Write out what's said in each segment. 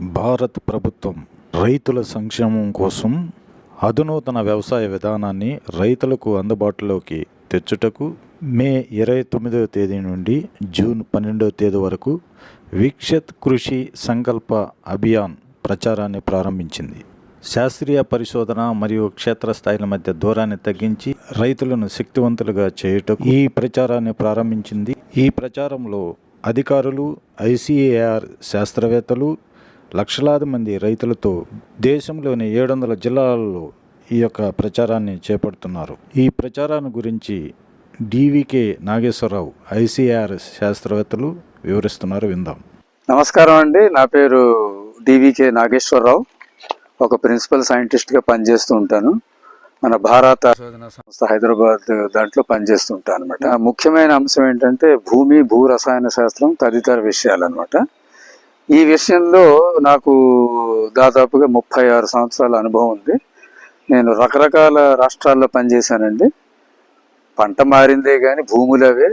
భారత ప్రభుత్వం రైతుల సంక్షేమం కోసం అధునూతన వ్యవసాయ విధానాన్ని రైతులకు అందుబాటులోకి తెచ్చుటకు మే ఇరవై తొమ్మిదవ తేదీ నుండి జూన్ పన్నెండవ తేదీ వరకు వీక్షత్ కృషి సంకల్ప అభియాన్ ప్రచారాన్ని ప్రారంభించింది. శాస్త్రీయ పరిశోధన మరియు క్షేత్రస్థాయిల మధ్య దూరాన్ని తగ్గించి రైతులను శక్తివంతులుగా చేయుటకు ఈ ప్రచారాన్ని ప్రారంభించింది. ఈ ప్రచారంలో అధికారులు ఐసీఏఆర్ శాస్త్రవేత్తలు లక్షలాది మంది రైతులతో దేశంలోని ఏడు వందల జిల్లాలలో ఈ యొక్క ప్రచారాన్ని చేపడుతున్నారు. ఈ ప్రచారాన్ని గురించి డివికే నాగేశ్వరరావు ఐసీఆర్ శాస్త్రవేత్తలు వివరిస్తున్నారు విందాం. నమస్కారం అండి. నా పేరు డివికే నాగేశ్వరరావు. ఒక ప్రిన్సిపల్ సైంటిస్ట్గా పనిచేస్తూ ఉంటాను. మన భారత సంస్థ హైదరాబాద్ దాంట్లో పనిచేస్తూ ఉంటాను అనమాట ముఖ్యమైన అంశం ఏంటంటే భూమి భూ రసాయన శాస్త్రం తదితర విషయాలు అనమాట ఈ విషయంలో నాకు దాదాపుగా ముప్పై ఆరు సంవత్సరాల అనుభవం ఉంది. నేను రకరకాల రాష్ట్రాల్లో పనిచేశానండి. పంట మారిందే కానీ భూములు అవే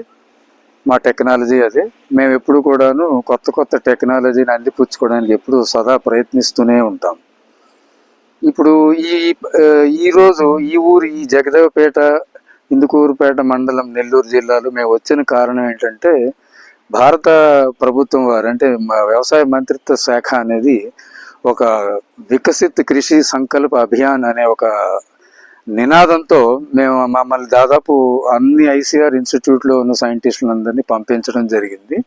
మా టెక్నాలజీ అదే. మేము ఎప్పుడు కూడాను కొత్త కొత్త టెక్నాలజీని అందిపుచ్చుకోవడానికి ఎప్పుడు సదా ప్రయత్నిస్తూనే ఉంటాం. ఇప్పుడు ఈ ఈరోజు ఈ ఈ ఊరు ఈ జగదేవపేట ఇందుకూరుపేట మండలం నెల్లూరు జిల్లాలో మేము వచ్చిన కారణం ఏంటంటే భారత ప్రభుత్వం వారు అంటే మా వ్యవసాయ మంత్రిత్వ శాఖ అనేది ఒక వికసిత్ కృషి సంకల్ప అభియాన్ అనే ఒక నినాదంతో మేము మమ్మల్ని దాదాపు అన్ని ఐసీఆర్ ఇన్స్టిట్యూట్లో ఉన్న సైంటిస్టులందరినీ పంపించడం జరిగింది.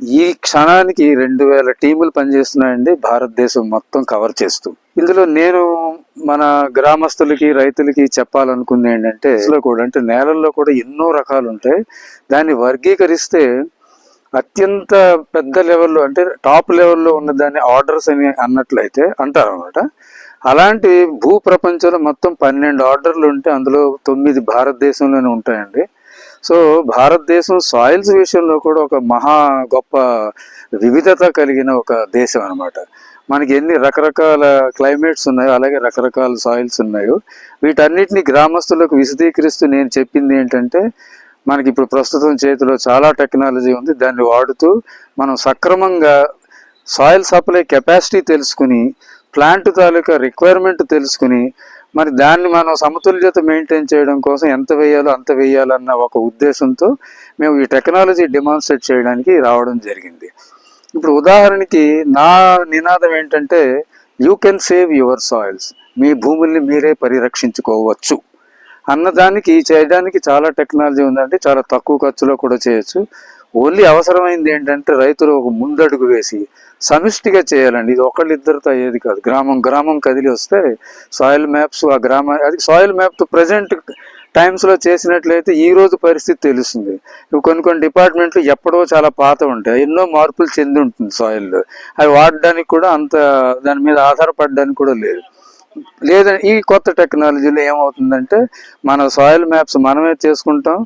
ఈ క్షణానికి రెండు వేల టీములు పనిచేస్తున్నాయండి భారతదేశం మొత్తం కవర్ చేస్తూ. ఇందులో నేను మన గ్రామస్తులకి రైతులకి చెప్పాలనుకుంది ఏంటంటే అసలు కూడా అంటే నేలల్లో కూడా ఎన్నో రకాలు ఉంటాయి దాన్ని వర్గీకరిస్తే అత్యంత పెద్ద లెవెల్లో అంటే టాప్ లెవెల్లో ఉన్న దాన్ని ఆర్డర్స్ అని అన్నట్లయితే అంటారు అనమాట అలాంటి భూ ప్రపంచంలో మొత్తం పన్నెండు ఆర్డర్లు ఉంటే అందులో తొమ్మిది భారతదేశంలోనే ఉంటాయండి. సో భారతదేశం సాయిల్స్ విషయంలో కూడా ఒక మహా గొప్ప వివిధత కలిగిన ఒక దేశం అన్నమాట. మనకి ఎన్ని రకరకాల క్లైమేట్స్ ఉన్నాయో అలాగే రకరకాల సాయిల్స్ ఉన్నాయో వీటన్నిటిని గ్రామస్తులకు విశదీకరిస్తూ నేను చెప్పింది ఏంటంటే మనకి ఇప్పుడు ప్రస్తుతం చేతిలో చాలా టెక్నాలజీ ఉంది. దాన్ని వాడుతూ మనం సక్రమంగా సాయిల్ సప్లై కెపాసిటీ తెలుసుకుని ప్లాంట్ తాలూకా రిక్వైర్మెంట్ తెలుసుకుని మరి దాన్ని మనం సమతుల్యత మెయింటైన్ చేయడం కోసం ఎంత వేయాలో అంత వేయాలన్న ఒక ఉద్దేశంతో మేము ఈ టెక్నాలజీ డిమాన్స్ట్రేట్ చేయడానికి రావడం జరిగింది. ఇప్పుడు ఉదాహరణకి నా నినాదం ఏంటంటే you can save your soils మీ భూముల్ని మీరే పరిరక్షించుకోవచ్చు. అన్నదానికి చేయడానికి చాలా టెక్నాలజీ ఉందంటే చాలా తక్కువ ఖర్చులో కూడా చేయొచ్చు. ఓన్లీ అవసరమైంది ఏంటంటే రైతులు ఒక ముందడుగు వేసి సమిష్టిగా చేయాలండి. ఇది ఒకళ్ళిద్దరితో అయ్యేది కాదు. గ్రామం గ్రామం కదిలి వస్తే సాయిల్ మ్యాప్స్ ఆ గ్రామ అది సాయిల్ మ్యాప్ ప్రజెంట్ టైమ్స్లో చేసినట్లయితే ఈ రోజు పరిస్థితి తెలుస్తుంది. కొన్ని కొన్ని డిపార్ట్మెంట్లు ఎప్పుడో చాలా పాత ఉంటాయి. ఎన్నో మార్పులు చెంది ఉంటుంది సాయిల్లో అవి వాడడానికి కూడా అంత దాని మీద ఆధారపడడానికి కూడా లేదు. లేదని ఈ కొత్త టెక్నాలజీలో ఏమవుతుందంటే మన సాయిల్ మ్యాప్స్ మనమే చేసుకుంటాం.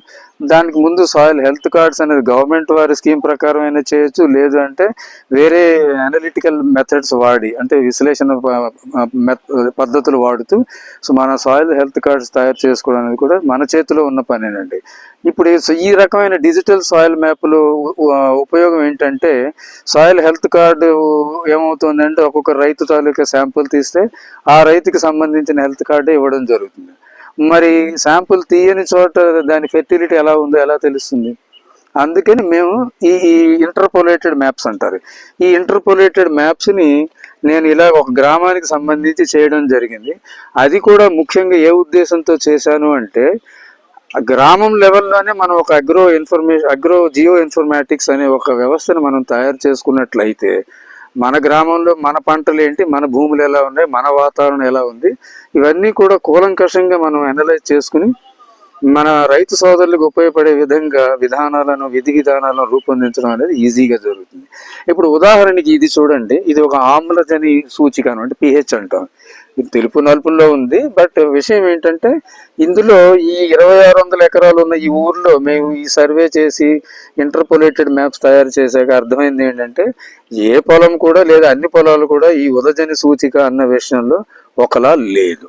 దానికి ముందు సాయిల్ హెల్త్ కార్డ్స్ అనేది గవర్నమెంట్ వారి స్కీమ్ ప్రకారం అయినా చేయొచ్చు. లేదు అంటే వేరే అనలిటికల్ మెథడ్స్ వాడి అంటే విశ్లేషణ పద్ధతులు వాడుతూ సో మన సాయిల్ హెల్త్ కార్డ్స్ తయారు చేసుకోవడం అనేది కూడా మన చేతిలో ఉన్న పనేనండి. ఇప్పుడు ఈ- ఈ రకమైన డిజిటల్ సాయిల్ మ్యాప్లు ఉపయోగం ఏంటంటే సాయిల్ హెల్త్ కార్డు ఏమవుతుందంటే ఒక్కొక్క రైతు తాలూకా శాంపుల్ తీస్తే ఆ రైతుకి సంబంధించిన హెల్త్ కార్డే ఇవ్వడం జరుగుతుంది. మరి శాంపుల్ తీయని చోట దాని ఫెర్టిలిటీ ఎలా ఉందో ఎలా తెలుస్తుంది? అందుకని మేము ఈ ఈ ఇంటర్పోలేటెడ్ మ్యాప్స్ అంటారు. ఈ ఇంటర్పోలేటెడ్ మ్యాప్స్ని నేను ఇలా ఒక గ్రామానికి సంబంధించి చేయడం జరిగింది. అది కూడా ముఖ్యంగా ఏ ఉద్దేశంతో చేశాను అంటే గ్రామం లెవెల్లోనే మనం ఒక agro information agro geo informatics అనే ఒక వ్యవస్థను మనం తయారు చేసుకున్నట్లయితే మన గ్రామంలో మన పంటలు ఏంటి మన భూములు ఎలా ఉన్నాయి మన వాతావరణం ఎలా ఉంది ఇవన్నీ కూడా కూలంకషంగా మనం అనలైజ్ చేసుకుని మన రైతు సోదరులకు ఉపయోగపడే విధంగా విధానాలను విధి విధానాలను రూపొందించడం అనేది ఈజీగా జరుగుతుంది. ఇప్పుడు ఉదాహరణకి ఇది చూడండి ఇది ఒక ఆమ్లజని సూచిక అంటే పిహెచ్ అంటాం. తెలుపు నలుపుల్లో ఉంది బట్ విషయం ఏంటంటే ఇందులో ఈ ఇరవై ఆరు వందల ఎకరాలు ఉన్న ఈ ఊర్లో మేము ఈ సర్వే చేసి ఇంటర్పోలేటెడ్ మ్యాప్స్ తయారు చేశాక అర్థమైంది ఏంటంటే ఏ పొలం కూడా లేదా అన్ని పొలాలు కూడా ఈ ఉదజని సూచిక అన్న విషయంలో ఒకలా లేదు.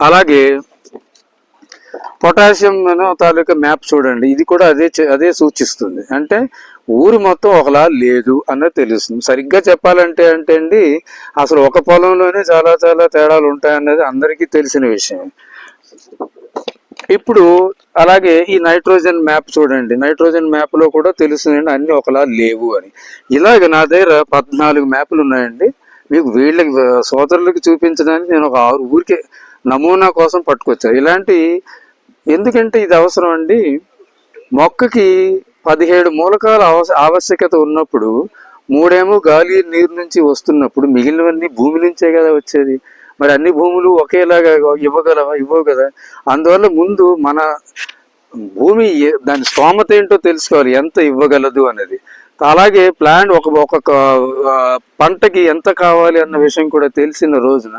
అలాగే పొటాషియం తాలూకా మ్యాప్ చూడండి ఇది కూడా అదే అదే సూచిస్తుంది. అంటే ఊరు మొత్తం ఒకలా లేదు అన్నది తెలుస్తుంది. సరిగ్గా చెప్పాలంటే అంటే అండి అసలు ఒక పొలంలోనే చాలా చాలా తేడాలు ఉంటాయన్నది అందరికీ తెలిసిన విషయం. ఇప్పుడు అలాగే ఈ నైట్రోజన్ మ్యాప్ చూడండి. నైట్రోజన్ మ్యాప్లో కూడా తెలుస్తుందండి అన్ని ఒకలా లేవు అని. ఇలాగ నా దగ్గర పద్నాలుగు మ్యాప్లు ఉన్నాయండి. మీకు వీళ్ళకి సోదరులకి చూపించడానికి నేను ఒక ఆరు ఊరికే నమూనా కోసం పట్టుకొచ్చాను. ఇలాంటి ఎందుకంటే ఇది అవసరం అండి మొక్కకి పదిహేడు మూలకాల ఆవశ్యకత ఉన్నప్పుడు మూడేమో గాలి నీరు నుంచి వస్తున్నప్పుడు మిగిలినవన్నీ భూమి నుంచే కదా వచ్చేది. మరి అన్ని భూములు ఒకేలాగా ఇవ్వగలవా? ఇవ్వవు కదా. అందువల్ల ముందు మన భూమి దాని స్తోమత ఏంటో తెలుసుకోవాలి. ఎంత ఇవ్వగలదు అనేది. అలాగే ప్లాంట్ ఒక ఒక పంటకి ఎంత కావాలి అన్న విషయం కూడా తెలిసిన రోజున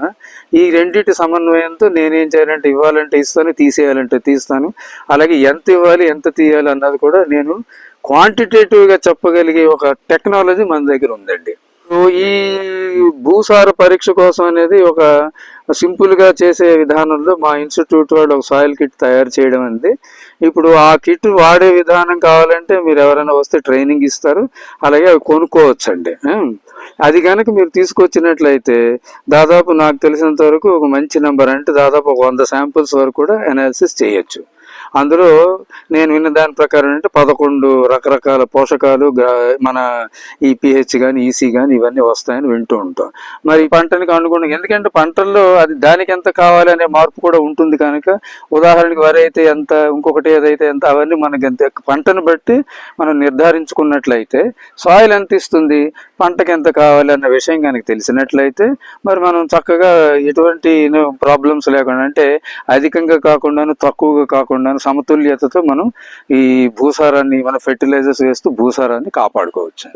ఈ రెండింటి సమన్వయంతో నేనేం చేయాలంటే ఇవ్వాలంటే ఇస్తాను తీసేయాలంటే తీస్తాను. అలాగే ఎంత ఇవ్వాలి ఎంత తీయాలి అన్నది కూడా నేను క్వాంటిటేటివ్గా చెప్పగలిగే ఒక టెక్నాలజీ మన దగ్గర ఉందండి. ఈ భూసార పరీక్ష కోసం అనేది ఒక సింపుల్గా చేసే విధానంలో మా ఇన్స్టిట్యూట్ వాళ్ళు ఒక సాయిల్ కిట్ తయారు చేయడం అంది ఇప్పుడు ఆ కిట్ వాడే విధానం కావాలంటే మీరు ఎవరైనా వస్తే ట్రైనింగ్ ఇస్తారు. అలాగే అవి కొనుక్కోవచ్చండి. అది కనుక మీరు తీసుకొచ్చినట్లయితే దాదాపు నాకు తెలిసినంత వరకు ఒక మంచి నెంబర్ అంటే దాదాపు ఒక వంద శాంపుల్స్ వరకు కూడా అనాలిసిస్ చేయొచ్చు. అందులో నేను విన్న దాని ప్రకారం అంటే పదకొండు రకరకాల పోషకాలు మన ఈ పిహెచ్ కానీ ఈసీ కానీ ఇవన్నీ వస్తాయని వింటూ ఉంటాం. మరి ఈ పంటనికి అనుగుణంగా ఎందుకంటే పంటల్లో అది దానికి ఎంత కావాలి అనే మార్పు కూడా ఉంటుంది కనుక ఉదాహరణకి వరి అయితే ఎంత ఇంకొకటి ఏదైతే ఎంత అవన్నీ మనకి ఎంత పంటను బట్టి మనం నిర్ధారించుకున్నట్లయితే సాయిల్ ఎంత ఇస్తుంది పంటకి ఎంత కావాలి అన్న విషయం కనుక తెలిసినట్లయితే మరి మనం చక్కగా ఎటువంటి ప్రాబ్లమ్స్ లేకుండా అంటే అధికంగా కాకుండా తక్కువగా కాకుండా సమతుల్యతతో మనం ఈ భూసారాన్ని మన ఫెర్టిలైజర్స్ వేస్తూ భూసారాన్ని కాపాడుకోవచ్చు.